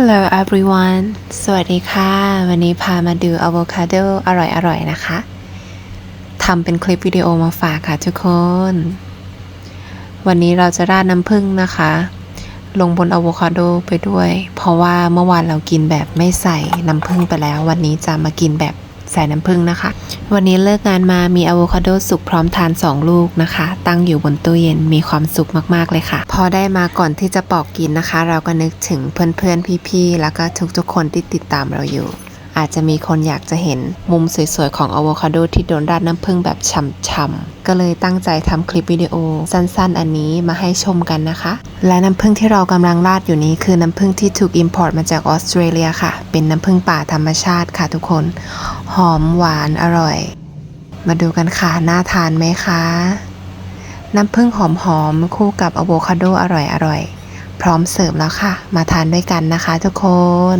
Hello everyone สวัสดีค่ะ วันนี้พามาดูอะโวคาโดอร่อยๆ นะคะทำเป็นคลิปวิดีโอมาฝากค่ะทุกคน วันนี้เราจะราดน้ำผึ้งนะคะ ลงบนอะโวคาโดไปด้วย เพราะว่าเมื่อวานเรากินแบบไม่ใส่น้ำผึ้งไปแล้ว วันนี้จะมากินแบบ ใส่น้ำผึ้งนะคะ วันนี้เลิกงานมามีอะโวคาโดสุกพร้อมทาน 2 ลูกนะคะ ตั้งอยู่บนตู้เย็นมีความสุขมากๆเลยค่ะ พอได้มาก่อนที่จะปอกกินนะคะ เราก็นึกถึงเพื่อนๆพี่ๆแล้วก็ทุกๆคนที่ติดตามเราอยู่ อาจจะมีคนอยากจะเห็นมุมสวยๆ ของอะโวคาโดที่โดนราดน้ำผึ้งแบบฉ่ำๆ ก็เลยตั้งใจทำคลิปวิดีโอสั้นๆ อันนี้มาให้ชมกันนะคะ และน้ำผึ้งที่เรากำลังราดอยู่นี้คือน้ำผึ้งที่ถูกอิมพอร์ตมาจากออสเตรเลียค่ะ เป็นน้ำผึ้งป่าธรรมชาติค่ะทุกคน หอมหวานอร่อย มาดูกันค่ะน่าทานไหมคะ น้ำผึ้งหอมๆ คู่กับอะโวคาโดอร่อยๆ พร้อมเสิร์ฟแล้วค่ะ มาทานด้วยกันนะคะทุกคน